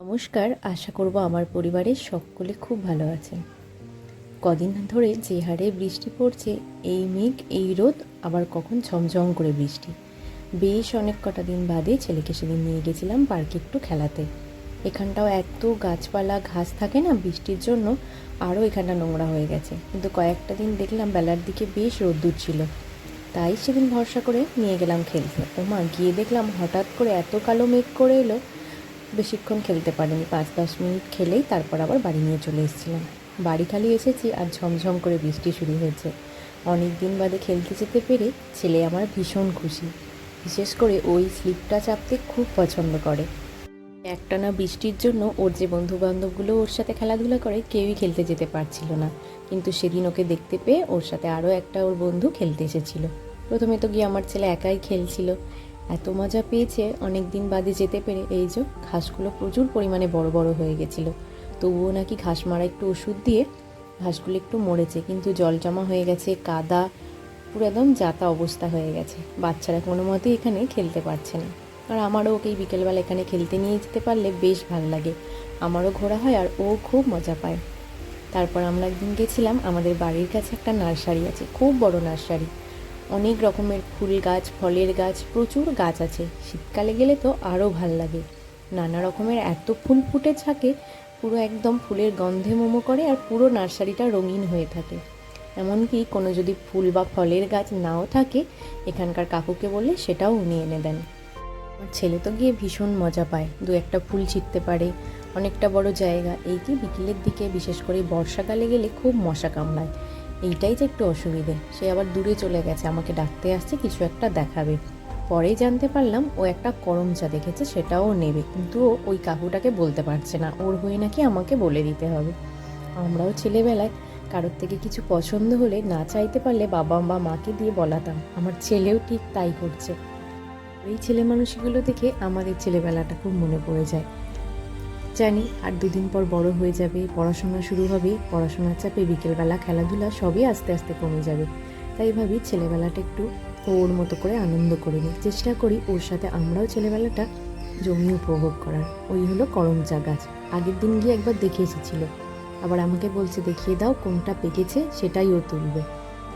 নমস্কার, আশা করব আমার পরিবারের সকলে খুব ভালো আছেন। কদিন ধরে যে হারে বৃষ্টি পড়ছে, এই মেঘ, এই রোদ, আবার কখন ঝমঝম করে বৃষ্টি। বেশ অনেক কটা দিন বাদে ছেলেকে সেদিন নিয়ে গেছিলাম পার্কে একটু খেলাতে। এখানটাও এত গাছপালা, ঘাস থাকে না বৃষ্টির জন্য, আরও এখানটা নোংরা হয়ে গেছে। কিন্তু কয়েকটা দিন দেখলাম বেলার দিকে বেশ রোদ্দুর ছিল। তাই সেদিন ভরসা করে নিয়ে গেলাম খেলতে। ওমা, গিয়ে দেখলাম হঠাৎ করে এত কালো মেঘ করে এলো বেশিক্ষণ খেলতে পারিনি। পাঁচ, দশ মিনিট খেলেই তারপর আবার বাড়ি নিয়ে চলে এসেছিলাম। বাড়ি খালি এসেছি আর ঝমঝম করে বৃষ্টি শুরু হয়েছে। অনেক দিন বাদে খেলতে যেতে পেরে ছেলে আমার ভীষণ খুশি। বিশেষ করে ওই স্লিপটা চাপতে খুব পছন্দ করে। একটানা বৃষ্টির জন্য ওর যে বন্ধু বান্ধবগুলো ওর সাথে খেলাধুলা করে কেউই খেলতে যেতে পারছিল না। কিন্তু সেদিন ওকে দেখতে পেয়ে ওর সাথে আরও একটা ওর বন্ধু খেলতে এসেছিল। প্রথমে তো গিয়ে আমার ছেলে একাই খেলছিল। এত মজা পেয়েছে অনেক দিন বাদে যেতে পেরে। এই যে, ঘাসগুলো প্রচুর পরিমাণে বড় বড় হয়ে গেছিল। তবুও নাকি ঘাস মারা একটু ওষুধ দিয়ে ঘাসগুলো একটু মরেছে, কিন্তু জল জমা হয়ে গেছে, কাদা, পুরো একদম যাতা অবস্থা হয়ে গেছে। বাচ্চারা কোনো মতেই এখানে খেলতে পারছে না। আর আমারও ওকে বিকেলবেলা এখানে খেলতে নিয়ে যেতে পারলে বেশ ভালো লাগে। আমারও ঘোরা হয় আর ও খুব মজা পায়। তারপর আমরা একদিন গেছিলাম, আমাদের বাড়ির কাছে একটা নার্সারি আছে, খুব বড় নার্সারি। অনেক রকমের ফুল গাছ, ফলের গাছ, প্রচুর গাছ আছে। শীতকালে গেলে তো আরও ভালো লাগে। নানা রকমের এত ফুল ফুটে থাকে, পুরো একদম ফুলের গন্ধে মোমো করে আর পুরো নার্সারিটা রঙিন হয়ে থাকে। এমনকি কোনো যদি ফুল বা ফলের গাছ নাও থাকে, এখানকার কাকুকে বললে সেটাও উনি এনে দেন। আমার ছেলে তো গিয়ে ভীষণ মজা পায়। দু একটা ফুল ছিটতে পারে, অনেকটা বড় জায়গা। এই কি বিকেলের দিকে, বিশেষ করে বর্ষাকালে গেলে খুব মশা কামড়ায়। এইটাই যে একটু অসুবিধে। সে আবার দূরে চলে গেছে, আমাকে ডাকতে আসছে, কিছু একটা দেখাবে। পরে জানতে পারলাম ও একটা করমচা দেখেছে, সেটাও নেবে। কিন্তু ও ওই কাকুটাকে বলতে পারছে না। ওর হয়ে নাকি আমাকে বলে দিতে হবে। আমরাও ছেলেবেলায় কারোর থেকে কিছু পছন্দ হলে না চাইতে পারলে বাবা বা মাকে দিয়ে বলাতাম। আমার ছেলেও ঠিক তাই করছে। এই ছেলে মানুষগুলো দেখে আমাদের ছেলেবেলাটা খুব মনে পড়ে যায়। জানি, আর দুদিন পর বড় হয়ে যাবে, পড়াশোনা শুরু হবে, পড়াশোনার চাপে বিকেলবেলা খেলাধুলা সবই আস্তে আস্তে কমে যাবে। তাই ভাবি ছেলেবেলাটা একটু ওর মতো করে আনন্দ করে নিই। চেষ্টা করি ওর সাথে আমরাও ছেলেবেলাটা জমি উপভোগ করার। ওই হলো করমচা গাছ। আগের দিন গিয়ে একবার দেখে এসেছিল। আবার আমাকে বলছে, দেখিয়ে দাও কোনটা পেকেছে, সেটাই ও তুলবে।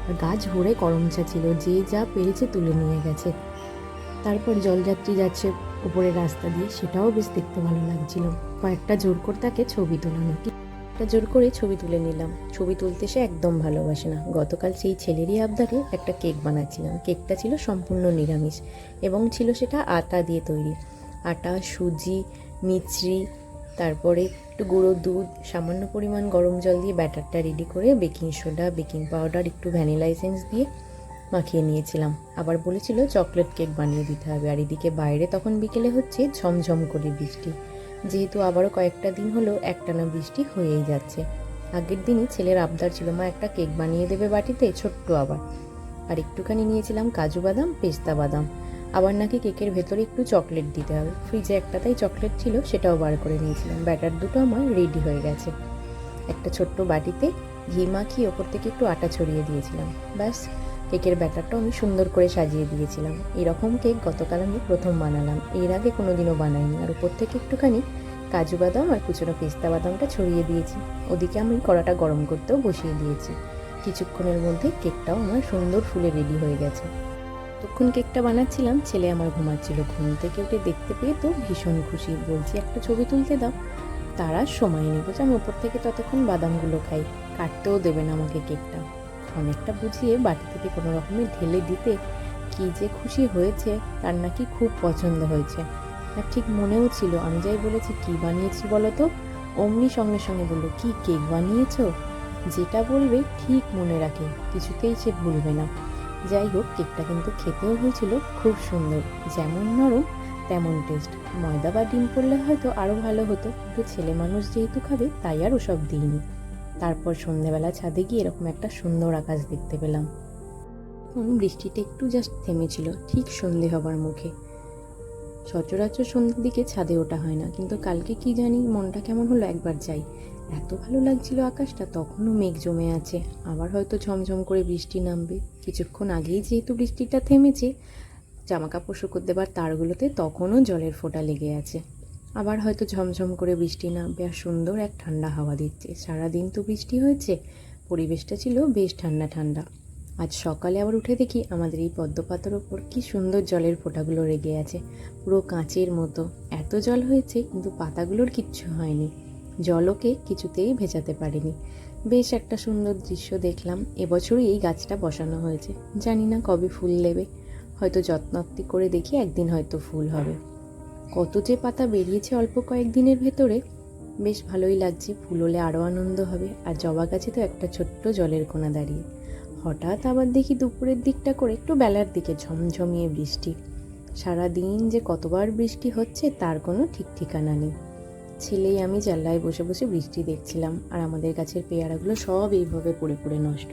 আর গাছ ভরে করমচা ছিল, যে যা পেরেছে তুলে নিয়ে গেছে। তারপর জলযাত্রী যাচ্ছে উপরের রাস্তা দিয়ে, সেটাও বেশ দেখতে ভালো লাগছিল। কয়েকটা জোর করে তাকে ছবি তোলানো একটা জোর করে ছবি তুলে নিলাম। ছবি তুলতে সে একদম ভালোবাসে না। গতকাল সেই ছেলেরই আবদারে একটা কেক বানাচ্ছিলাম। কেকটা ছিল সম্পূর্ণ নিরামিষ এবং ছিল সেটা আটা দিয়ে তৈরি। আটা, সুজি, মিছরি, তারপরে একটু গুঁড়ো দুধ, সামান্য পরিমাণ গরম জল দিয়ে ব্যাটারটা রেডি করে, বেকিং সোডা, বেকিং পাউডার, একটু ভ্যানিলা এসেন্স দিয়ে মাখিয়ে নিয়েছিলাম। আবার বলেছিল, চকলেট কেক বানিয়ে দিতে হবে। আর এদিকে বাইরে তখন বিকেলে হচ্ছে ঝমঝম করে বৃষ্টি। যেহেতু আবারও কয়েকটা দিন হলো একটানা বৃষ্টি হয়েই যাচ্ছে। আগের দিনই ছেলের আবদার ছিল, মা, একটা কেক বানিয়ে দেবে বাটিতে, ছোট্ট আবার। আর একটুখানি নিয়েছিলাম কাজু বাদাম, পেস্তা বাদাম। আবার নাকি কেকের ভেতরে একটু চকলেট দিতে হবে। ফ্রিজে একটা তাই চকলেট ছিল, সেটাও বার করে নিয়েছিলাম। ব্যাটার দুটো আমার রেডি হয়ে গেছে। একটা ছোট্ট বাটিতে ঘি মাখিয়ে ওপর থেকে একটু আটা ছড়িয়ে দিয়েছিলাম। ব্যাস কেকের ব্যাটারটাও আমি সুন্দর করে সাজিয়ে দিয়েছিলাম। এরকম কেক গতকাল আমি প্রথম বানালাম। এর আগে কোনোদিনও বানাইনি। আর উপর থেকে একটুখানি কাজু বাদাম আর কুচনো পেস্তা বাদামটা ছড়িয়ে দিয়েছি। ওদিকে আমি কড়াটা গরম করতেও বসিয়ে দিয়েছি। কিছুক্ষণের মধ্যে কেকটাও আমার সুন্দর ফুলে রেডি হয়ে গেছে। তখন কেকটা বানাচ্ছিলাম, ছেলে আমার ঘুমাচ্ছিল। ঘুম থেকে উঠে দেখতে পেয়ে তো ভীষণ খুশি। বলছি, একটা ছবি তুলতে দাও। তারা সময় নেই। বলছে, আমি উপর থেকে ততক্ষণ বাদামগুলো খাই। কাটতেও দেবে না আমাকে কেকটা। অনেকটা বুঝিয়ে বাটি থেকে কোনো রকমে ঢেলে দিতে কি যে খুশি হয়েছে, তার নাকি খুব পছন্দ হয়েছে। আর ঠিক মনেও ছিল, আমি যাই বলেছি, কি বানিয়েছি বলো তো? অমনি সঙ্গে সঙ্গে বলল, কি কেক বানিয়েছো? যেটা বলবে ঠিক মনে রাখে, কিছুতেই সে ভুলবে না। যাই হোক, কেকটা কিন্তু খেতেও হয়েছিল, খুব সুন্দর। যেমন নরম, তেমন টেস্ট। ময়দা বা ডিম পড়লে হয়তো আরও ভালো হতো, কিন্তু ছেলে মানুষ যেহেতু খাবে, তাই আর ওসব দিইনি। তারপর সন্ধেবেলা ছাদে গিয়ে এরকম একটা সুন্দর আকাশ দেখতে পেলাম। বৃষ্টিটা একটু জাস্ট থেমেছিল, ঠিক সন্ধে হবার মুখে। সচরাচর সন্ধ্যের দিকে ছাদে ওটা হয় না, কিন্তু কালকে কি জানি মনটা কেমন হলো একবার যাই। এত ভালো লাগছিল আকাশটা, তখনও মেঘ জমে আছে। আবার হয়তো ঝমঝম করে বৃষ্টি নামবে। কিছুক্ষণ আগেই যেহেতু বৃষ্টিটা থেমেছে জামা কাপড় দেবার তারগুলোতে তখনও জলের ফোঁটা লেগে আছে। আবার হয়তো ঝমঝম করে বৃষ্টি নামবে আর সুন্দর এক ঠান্ডা হাওয়া দিচ্ছে। সারাদিন তো বৃষ্টি হয়েছে, পরিবেশটা ছিল বেশ ঠান্ডা ঠান্ডা। আজ সকালে আবার উঠে দেখি আমাদের এই পদ্ম পাতার ওপর কি সুন্দর জলের ফোঁটাগুলো রেগে আছে, পুরো কাঁচের মতো। এত জল হয়েছে, কিন্তু পাতাগুলোর কিচ্ছু হয়নি। জলকে কিছুতেই ভেজাতে পারেনি। বেশ একটা সুন্দর দৃশ্য দেখলাম, এবছরই এই গাছটা বসানো হয়েছে। জানি না কবে ফুল দেবে, হয়তো যত্নাত্তি করে দেখি একদিন হয়তো ফুল হবে। কত যে পাতা বেরিয়েছে অল্প কয়েকদিনের ভেতরে, বেশ ভালোই লাগছে। ফুল হলে আরও আনন্দ হবে। আর জবা গাছে তো একটা ছোট্ট জলের কোনা দাঁড়িয়ে। হঠাৎ আবার দেখি দুপুরের দিকটা করে একটু বেলার দিকে ঝমঝমিয়ে বৃষ্টি। সারা দিন যে কতবার বৃষ্টি হচ্ছে, তার কোনো ঠিক ঠিকানা নেই। ছেলেই আমি জানলায় বসে বসে বৃষ্টি দেখছিলাম, আর আমাদের গাছের পেয়ারাগুলো সব এইভাবে পড়ে পড়ে নষ্ট।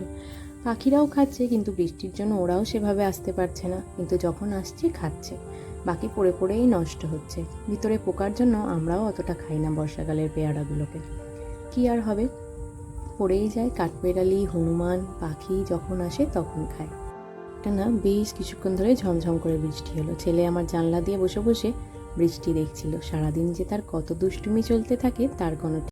পাখিরাও খাচ্ছে, কিন্তু বৃষ্টির জন্য ওরাও সেভাবে আসতে পারছে না। কিন্তু যখন আসছে, খাচ্ছে। বাকি পড়ে পড়েই নষ্ট হচ্ছে। ভিতরে পোকার জন্য আমরাও অতটা খাই না বর্ষাকালের পেয়ারাগুলোকে। কি আর হবে? পড়েই যায়, কাঠবেড়ালি, হনুমান, পাখি যখন আসে তখন খায়। একটা না বেশ কিছুক্ষণ ধরে ঝমঝম করে বৃষ্টি হলো। ছেলে আমার জানলা দিয়ে বসে বসে বৃষ্টি দেখছিল। সারাদিন যে তার কত দুষ্টুমি চলতে থাকে, তার কোনো